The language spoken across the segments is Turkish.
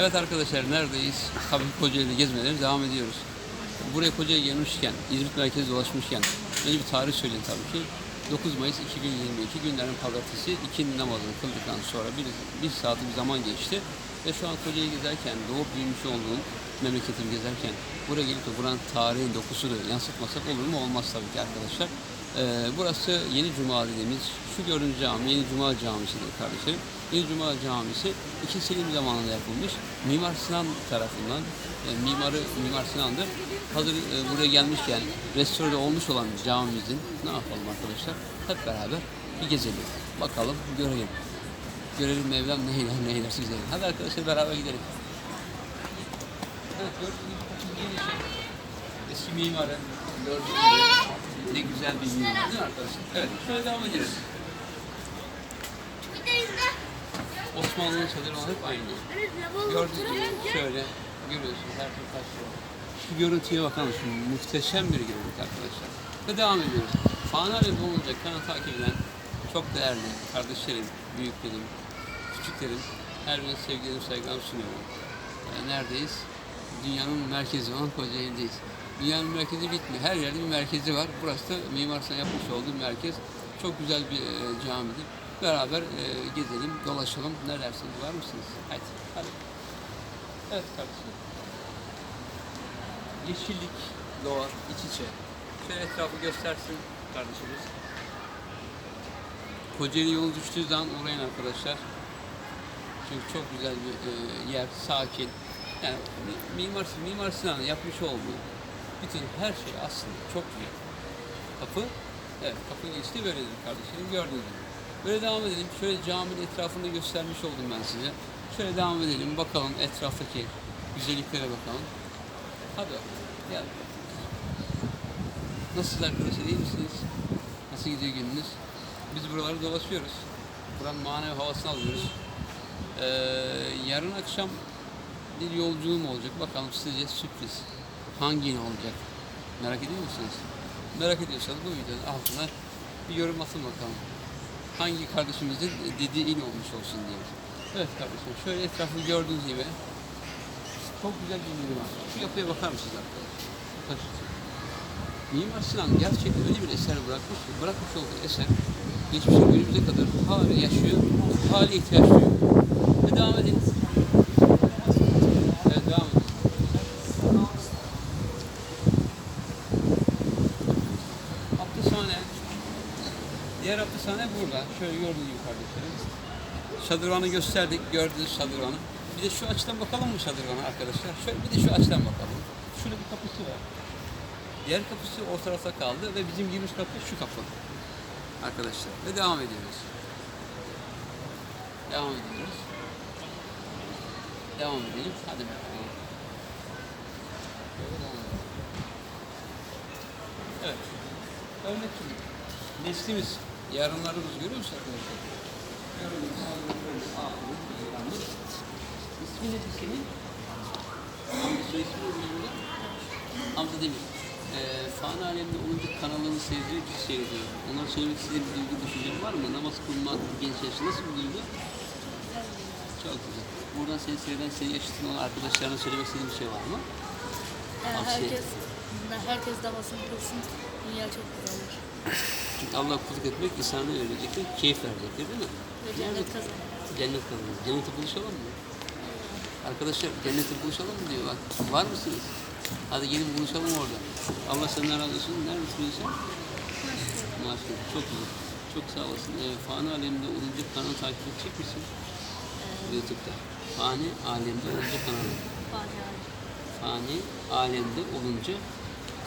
Evet arkadaşlar neredeyiz? Tabii Kocaeli'de gezmelerine devam ediyoruz. Buraya Kocaeli gelmişken, İzmit merkezi dolaşmışken önce bir tarih söyleyeyim tabii ki. 9 Mayıs 2022 günlerin pazartesi ikindi namazını kıldıktan sonra bir, bir saat bir zaman geçti. Ve şu an Kocaeli gezerken, doğup büyümüş olduğum memleketimi gezerken buraya gelip de buranın tarihin dokusunu yansıtmasak olur mu? Olmaz tabii ki arkadaşlar. Ee, burası Yeni Cuma dediğimiz şu gördüğünüz cami Yeni Cuma Camisi'dir kardeşlerim. Cuma Camisi 2. Selim zamanında yapılmış. Mimar Sinan tarafından, e, mimarı Mimar Sinan'dır. Hazır e, buraya gelmişken restore olmuş olan camimizin ne yapalım arkadaşlar? Hep beraber bir gezelim. Bakalım, görelim. Görelim Mevlam ne eyler, ne. Hadi arkadaşlar beraber gidelim. Evet, gördüğünüz gibi şey. Eski mimarı. Ne güzel bir mimar değil mi arkadaşlar? Evet, şöyle devam edelim. Osmanlı'nın çadırı hep aynı. Gördüğünüz şöyle görüyorsunuz her türlü taşıyor. Şu görüntüye bakın şu muhteşem bir görüntü arkadaşlar. Ve devam ediyoruz. Fanalı olunca kanal takip eden çok değerli kardeşlerim, büyüklerim, küçüklerim, her birine sevgilerimi, saygılarımı sunuyorum. Ee, neredeyiz? Dünyanın merkezi olan Kocaeli'deyiz. Dünyanın merkezi bitmiyor. Her yerde bir merkezi var. Burası da Mimar Sinan yapmış olduğu merkez. Çok güzel bir e, camidir. Beraber e, gezelim, dolaşalım. Ne dersiniz? Var mısınız? Hadi. Hadi. Evet kardeşim. Yeşillik, doğa, iç içe. Şöyle etrafı göstersin kardeşimiz. Kocaeli yolu düştüğü zaman uğrayın arkadaşlar. Çünkü çok güzel bir e, yer, sakin. Yani mi- Mimar, Mimar Sinan'ın yapmış olduğu bütün her şey aslında çok güzel. Kapı, evet kapının geçtiği böyledir kardeşlerim gördüğünüz gibi. Böyle devam edelim. Şöyle caminin etrafını göstermiş oldum ben size. Şöyle devam edelim. Bakalım etraftaki güzelliklere bakalım. Hadi. Gel. Nasılsınız arkadaşlar? iyi misiniz? Nasıl gidiyor gününüz? Biz buraları dolaşıyoruz. Buranın manevi havasını alıyoruz. Ee, yarın akşam bir yolculuğum olacak. Bakalım sizce sürpriz. Hangi olacak? Merak ediyor musunuz? Merak ediyorsanız bu videonun altına bir yorum atın bakalım. Hangi kardeşimizin dediği il olmuş olsun diye. Evet kardeşim şöyle etrafı gördüğünüz gibi çok güzel bir mimar. Şu yapıya bakar mısınız arkadaşlar? Mimar Sinan gerçekten öyle bir eser bırakmış ki, bırakmış olduğu eser geçmişe günümüze kadar hala yaşıyor, hala ihtiyaç duyuyor. Ve devam edelim. Evet devam edelim. Hapishane. Diğer hapishane burada. Şöyle gördüğünüz gibi kardeşlerim. Şadırvanı gösterdik. Gördünüz şadırvanı. Bir de şu açıdan bakalım mı şadırvana arkadaşlar? Şöyle bir de şu açıdan bakalım. Şurada bir kapısı var. Diğer kapısı o tarafta kaldı ve bizim girmiş kapı şu kapı. Arkadaşlar. Ve devam ediyoruz. Devam ediyoruz. Devam edelim. Hadi bakalım. Şöyle. Evet. Örnek. Neslimiz, yarınlarımız görüyor musun arkadaşlar? Yarınımız, ağabeyimiz. İsmi ne senin? Hamdi soy ismi burada? Hamdi Demir. Ee, Fani Alemde Olunca kanalını seyrediyor, ki seyrediyor. Onlara söylemek istediğim bir duygu düşüncen var mı? Namaz kılmak genç yaşta nasıl bir duygu? Çok güzel. Buradan seni seyreden, seni yaşıtın olan arkadaşlarına söylemek istediğin bir şey var mı? Yani Tavsiye. herkes, herkes davasını kılsın. Dünya çok güzel olur. Çünkü Allah kulluk etmek insana ne verecektir? Keyif verecektir değil mi? Ve cennet kazanır. Cennet kazanırız. Cennete buluşalım mı? Arkadaşlar cennete buluşalım mı diyor bak. Var mısınız? Hadi gelin buluşalım orada. Allah senden razı olsun. Neredesin sen? Maşallah. Çok güzel. Çok sağ olasın. Ee, Fani Alemde olunca kanalı takip edecek misin? Youtube'da. Fani Alemde olunca kanalı. Fani Ali. Fani Alemde olunca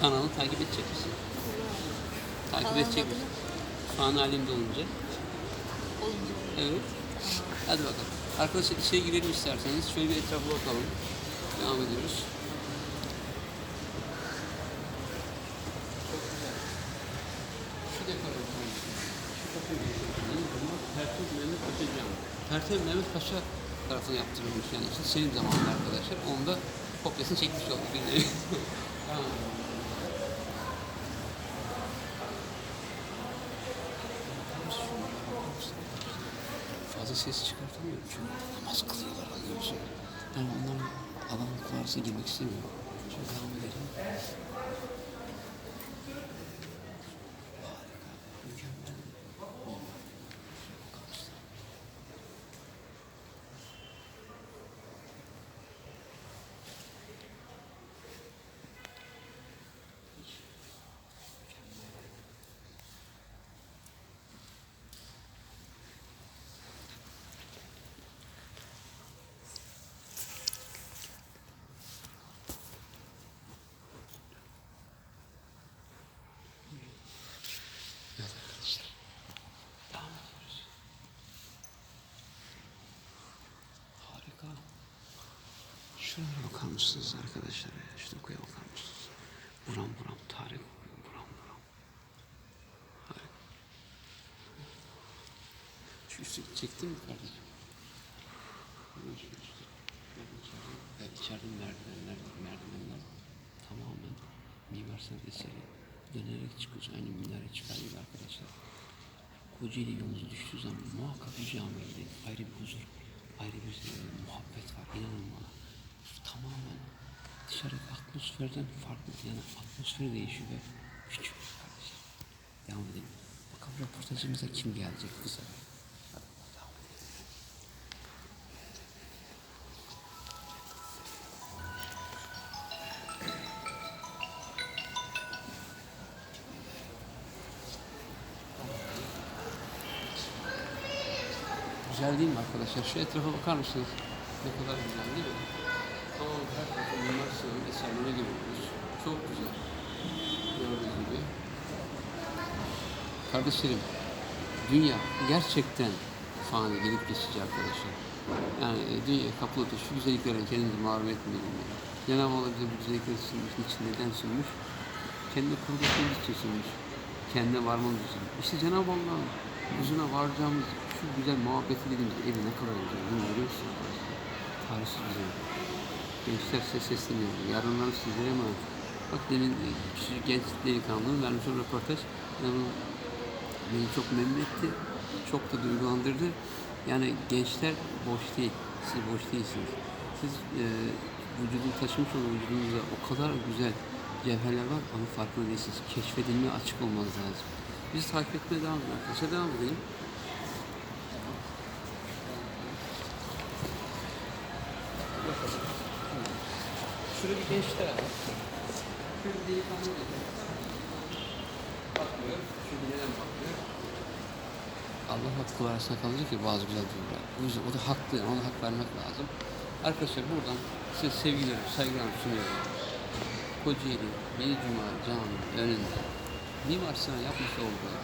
kanalı takip edecek misin? Takip Kanalın edecek misin? Olunca. Olunca. Evet. Hadi bakalım. Arkadaşlar içeri girelim isterseniz. Şöyle bir etrafa bakalım. Devam ediyoruz. Şu dekorasyon. Şu Pertez Mehmet Paşa Camii. Pertez Mehmet Paşa tarafından yaptırılmış yani işte senin zamanında arkadaşlar. Onu da kopyasını çekmiş olduk. Tamam. Fazla ses çıkartamıyorum çünkü namaz kılıyorlar anlıyor musun? Yani onların alanlık varsa girmek istemiyorum. Şimdi devam edelim. Harika. Mükemmel. Bakar mısın? Evet arkadaşlar. Devam ediyoruz. Harika. Mısınız arkadaşlar? ya? Şu dokuya bakar mısınız? Buram buram tarih kokuyor. Buram buram. Harika. Şu üstü çektin mi kardeşim? Ben içeride, ben içeride merdivenler tamamen Mimar Sinan eseri dönerek çıkıyoruz. Aynı minare çıkar gibi arkadaşlar. Kocaeli yolunuz düştüğü zaman muhakkak bir camiye gidin. Ayrı bir huzur, ayrı bir e, muhabbet var. İnanın bana. Tamamen dışarıdaki atmosferden farklı. Yani atmosferi değişiyor ve küçük kardeşler. Devam edelim. Bakalım röportajımıza kim gelecek bu sefer. Güzel değil mi arkadaşlar? Şu etrafa bakar mısınız? Ne kadar güzel değil mi? Tamam, her tarafı Mimar Sinan'ın görüyoruz. Çok güzel. Gördüğünüz gibi. Kardeşlerim, dünya gerçekten fani, gelip geçici arkadaşlar. Yani e, dünya kapılıp da şu güzelliklerden kendimizi mağrum etmeyelim. ya. Cenab-ı Allah bize bu güzellikleri sunmuş. Niçin, neden sunmuş? Kendi kurduğumuz için sunmuş. Kendine varmamız için. İşte Cenab-ı Allah'ın huzuruna varacağımız şu güzel muhabbeti dediğimiz evi ne kadar güzel. Bunu görüyorsunuz. Tarihsiz güzel. Gençler ses sesleniyor. Yarınları sizlere emanet. Bak demin e, küçücük genç delikanlının vermiş o röportaj. Yani beni çok memnun etti. Çok da duygulandırdı. Yani gençler boş değil. Siz boş değilsiniz. Siz e, vücudun taşımış olan vücudunuzda o kadar güzel cevherler var ama farkında değilsiniz. Keşfedilmeye açık olmanız lazım. Bizi takip etmeye devam edin arkadaşlar. Devam edelim. Şurada bir. Şöyle bir delikanlı geliyor. Bakmıyor. Çünkü neden bakmıyor? Allah hakkı arasında kalacak ki bazı güzel duygular. O yüzden o da haklı. Yani ona hak vermek lazım. Arkadaşlar buradan size sevgilerimi, saygılarımı sunuyorum. Kocaeli, Yeni Cuma Camii önünde Mimar Sinan yapmış olduğu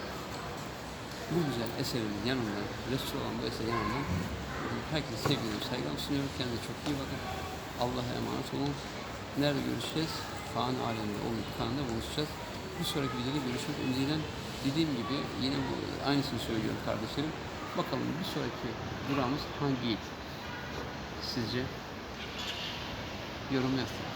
bu güzel eserin yanında, restore olan bu eserin yanında herkese sevgilerimi, saygılarımı sunuyorum. Kendinize çok iyi bakın. Allah'a emanet olun. Nerede görüşeceğiz? Fani aleminde onun kanında buluşacağız. Bir sonraki videoda görüşmek ümidiyle dediğim gibi yine bu, aynısını söylüyorum kardeşlerim. Bakalım bir sonraki durağımız hangi? Sizce? Yorum yapın.